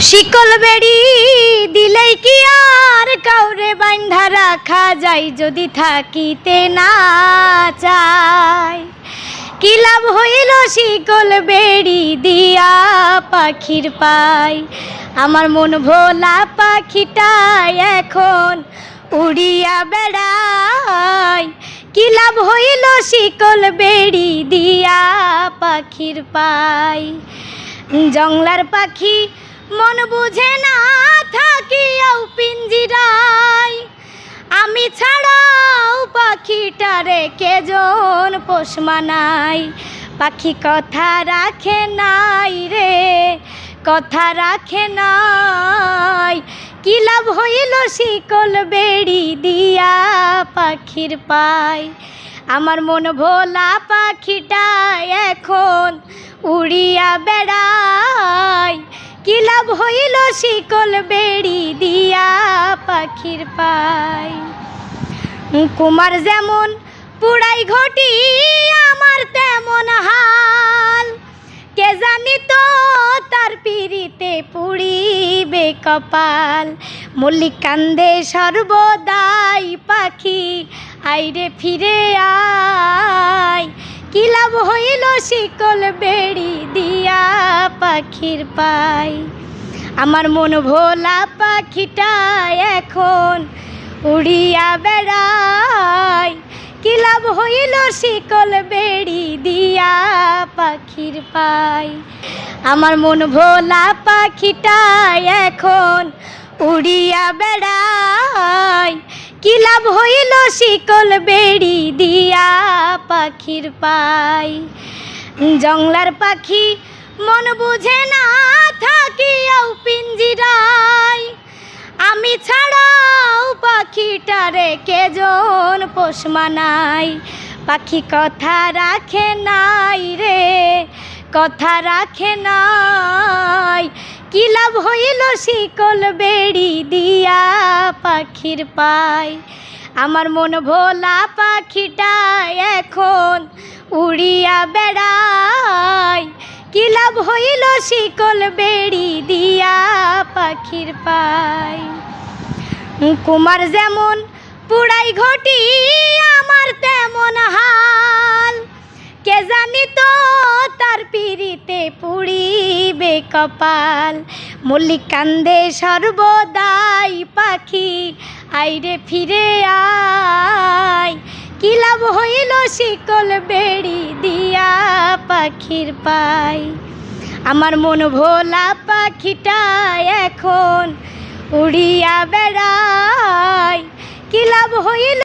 শিকল বেড়ি দিলেই কি আর কাউরে বান্ধা রাখা যায় যদি থাকিতে না চায়? কি লাভ হইল শিকল বেড়ি দিয়া পাখির পাই? আমার মন ভোলা পাখিটাই এখন উড়িয়া বেড়াই কি লাভ হইল শিকল বেড়ি দিয়া পাখির পাই? জংলার পাখি মন বুঝে না থাকিয়াও পিঞ্জিরাই। আমি ছাড়াও পাখিটারে কেজন পোষ মানাই? পাখি কথা রাখে নাই রে, কথা রাখে নাই। কি লাভ হইল শিকল বেড়ি দিয়া পাখির পাই? আমার মন ভোলা পাখিটা এখন উড়িয়া বেড়াই কি লাভ হইল শিকল বেড়ি দিয়া পাখির পাই? কুমার যেমন পুড়াই ঘটি, আমার তেমন হাল। কে জানি তো তার পিড়িতে পুড়িবে কপাল। মল্লিক কান্দে সর্বদাই পাখি, আইরে ফিরে আয়। কি লাভ হইল শিকল বেড়ি দিয়া পাখির পাই। আমার মন ভোলা পাখিটা এখন উড়িয়া বেড়াই কি লাভ হইল শিকল বেড়ি দিয়া পাখির পাই। আমার মন ভোলা পাখিটা এখন উড়িয়া বেড়াই কি লাভ হইল শিকল বেড়ি দিয়া পাখির পাই। জংলার পাখি মন বুঝে না থাকিয়াও পিঞ্জিরাই। আমি ছাড়াও পাখিটারে কেজন পোষ মানাই? পাখি কথা রাখে নাই রে, কথা রাখে নাই। কি লাভ হইল শিকল বেড়ি দিয়া পাখির পাই? আমার মন ভোলা পাখিটা এখন উড়িয়া লাভ হইল শিকল বেড়ি দিয়া পাখির পাই। কুমার যেমন পুড়াই ঘটি, আমার তেমন হাল। কে জানি তো তার পিড়িতে পুড়িবে কপাল। মল্লিক কান্দে সর্বদাই পাখি, আইরে ফিরে আয়। কি লাভ হইল শিকল বেড়ি দিয়া পাখির পাই? আমার মন ভোলা পাখিটা এখন উড়িয়া বেড়াই কি লাভ হইল?